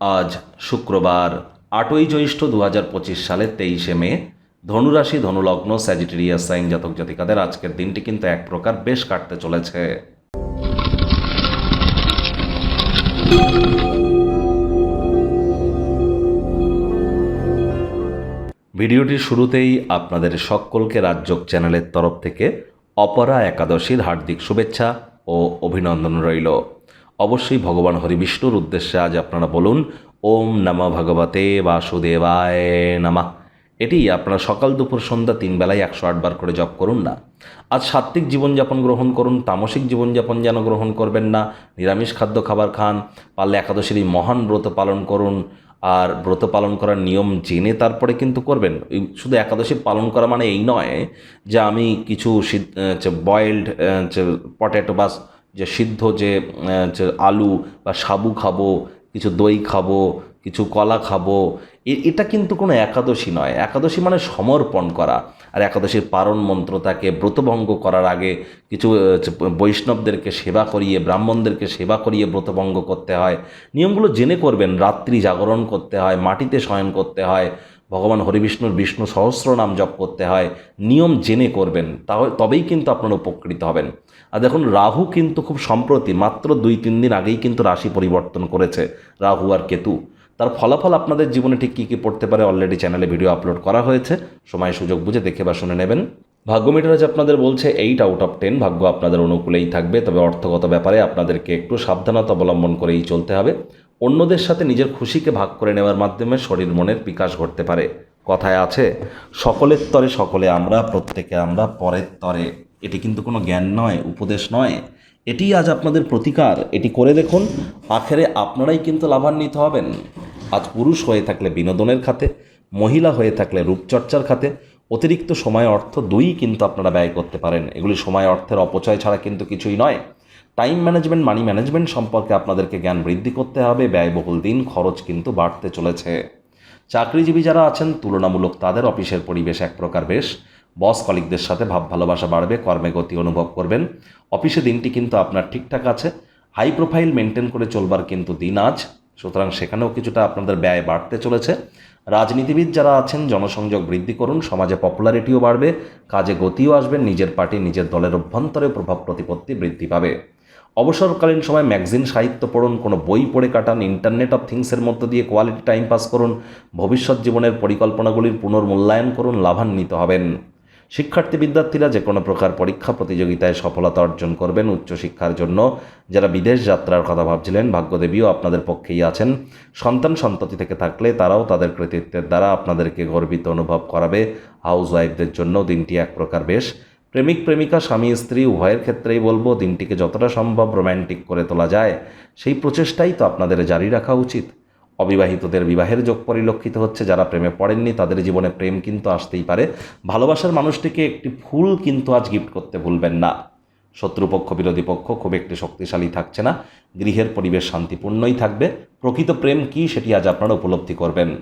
আজ শুক্রবার, আটই জ্যৈষ্ঠ দু হাজার পঁচিশ সালের তেইশে মে, ধনুরাশি, ধনুলগ্ন স্যাজিটেরিয়াস সাইন জাতক জাতিকাদের আজকের দিনটি কিন্তু এক প্রকার বেশ কাটতে চলেছে। ভিডিওটির শুরুতেই আপনাদের সকলকে রাজ্যক চ্যানেলের তরফ থেকে অপরা একাদশীর হার্দিক শুভেচ্ছা ও অভিনন্দন রইল। অবশ্যই ভগবান হরিবিষ্ণুর উদ্দেশ্যে আজ আপনারা বলুন, ওম নম ভগবতে বাসুদেবায় নামা। এটি আপনারা সকাল দুপুর সন্ধ্যা তিন বেলায় একশো আটবার করে জপ করুন না। আজ সাত্ত্বিক জীবনযাপন গ্রহণ করুন, তামসিক জীবনযাপন যেন গ্রহণ করবেন না। নিরামিষ খাদ্য খাবার খান, পারলে একাদশীর মহান ব্রত পালন করুন। আর ব্রত পালন করার নিয়ম জেনে তারপরে কিন্তু করবেন। শুধু একাদশী পালন করা মানে এই নয় যে আমি কিছু বয়েলড পটেটো বা যে সিদ্ধ যে আলু বা সাবু খাব, কিছু দই খাব, কিছু কলা খাব এটা কিন্তু কোনো একাদশী নয়। একাদশী মানে সমর্পণ করা। আর একাদশীর পারণ মন্ত্র তাকে ব্রতভঙ্গ করার আগে কিছু বৈষ্ণবদেরকে সেবা করিয়ে, ব্রাহ্মণদেরকে সেবা করিয়ে ব্রতভঙ্গ করতে হয়। নিয়মগুলো জেনে করবেন। রাত্রি জাগরণ করতে হয়, মাটিতে শয়ন করতে হয় ভগবান হরিবিষ্ণুর বিষ্ণু সহস্র নাম জপ করতে হয়, নিয়ম জেনে করবেন, তাহলে তবেই কিন্তু আপনারা উপকৃত হবেন। আর দেখুন, রাহু কিন্তু খুব সম্প্রতি, মাত্র দুই তিন দিন আগেই কিন্তু রাশি পরিবর্তন করেছে, রাহু আর কেতু। তার ফলাফল আপনাদের জীবনে ঠিক কী কী পড়তে পারে অলরেডি চ্যানেলে ভিডিও আপলোড করা হয়েছে, সময় সুযোগ বুঝে দেখে বা শুনে নেবেন। ভাগ্য মিটার আপনাদের বলছে এইট আউট অফ টেন ভাগ্য আপনাদের অনুকূলেই থাকবে, তবে অর্থগত ব্যাপারে আপনাদেরকে একটু সাবধানতা অবলম্বন করেই চলতে হবে। অন্যদের সাথে নিজের খুশিকে ভাগ করে নেওয়ার মাধ্যমে শরীর মনের বিকাশ ঘটতে পারে। কথায় আছে, সকলের তরে সকলে আমরা, প্রত্যেকে আমরা পরের তরে। এটি কিন্তু কোনো জ্ঞান নয়, উপদেশ নয়। এটি আজ আপনাদের প্রতিকার। এটি করে দেখুন, আখেরে আপনারাই কিন্তু লাভান্বিত হবেন। আজ পুরুষ হয়ে থাকলে বিনোদনের খাতে, মহিলা হয়ে থাকলে রূপচর্চার খাতে, অতিরিক্ত সময় অর্থ দুই কিন্তু আপনারা ব্যয় করতে পারেন। এগুলি সময় অর্থের অপচয় ছাড়া কিন্তু কিছুই নয়। টাইম ম্যানেজমেন্ট মানি ম্যানেজমেন্ট সম্পর্কে আপনাদেরকে জ্ঞান বৃদ্ধি করতে হবে। ব্যয়বহুল দিন, খরচ কিন্তু বাড়তে চলেছে। চাকরিজীবী যারা আছেন, তুলনামূলক তাদের অফিসের পরিবেশ এক প্রকার বেশ। বস কলিকদের সাথে ভাব ভালোবাসা বাড়বে, কর্মে গতি অনুভব করবেন। অফিসে দিনটি কিন্তু আপনার ঠিকঠাক আছে। হাই প্রোফাইল মেনটেন করে চলবার কিন্তু দিন আজ। সুতরাং সেখানেও কিছুটা আপনাদের ব্যয় বাড়তে চলেছে। রাজনীতিবিদ যারা আছেন, জনসংযোগ বৃদ্ধি করুন, সমাজে পপুলারিটিও বাড়বে, কাজে গতিও আসবে, নিজের পার্টি নিজের দলের অভ্যন্তরে প্রভাব প্রতিপত্তি বৃদ্ধি পাবে। অবসরকালীন সময় ম্যাগজিন সাহিত্য পড়ুন, কোনো বই পড়ে কাটান ইন্টারনেট অফ থিংসের মধ্য দিয়ে কোয়ালিটি টাইম পাস করুন, ভবিষ্যৎ জীবনের পরিকল্পনাগুলির পুনর্মূল্যায়ন করুন, লাভান্বিত হবেন। শিক্ষার্থী বিদ্যার্থীরা যে কোনো প্রকার পরীক্ষা প্রতিযোগিতায় সফলতা অর্জন করবেন উচ্চশিক্ষার জন্য। যারা বিদেশ যাত্রার কথা ভাবছিলেন, ভাগ্যদেবীও আপনাদের পক্ষেই আছেন। সন্তান সন্ততি থেকে থাকলে তারাও তাদের কৃতিত্বের দ্বারা আপনাদেরকে গর্বিত অনুভব করাবে। হাউস ওয়াইফদের জন্য দিনটি এক প্রকার বেশ। প্রেমিক, প্রেমিকা, স্বামী, স্ত্রী, উভয়ের ক্ষেত্রেই বলব, দিনটিকে যতটা সম্ভব রোম্যান্টিক করে তোলা যায়। সেই প্রচেষ্টাই তো আপনাদের জারি রাখা উচিত। অবিবাহিতদের বিবাহের যোগ পরিলক্ষিত হচ্ছে, যারা প্রেমে পড়েননি, তাদের জীবনে প্রেম কিন্তু আসতেই পারে। ভালোবাসার মানুষটিকে একটি ফুল কিন্তু আজ গিফট করতে ভুলবেন না। শত্রুপক্ষ, বিরোধী পক্ষ খুব একটি শক্তিশালী থাকছে না। গৃহের পরিবেশ শান্তিপূর্ণই থাকবে। প্রকৃত প্রেম কী, সেটি আজ আপনারা উপলব্ধি করবেন।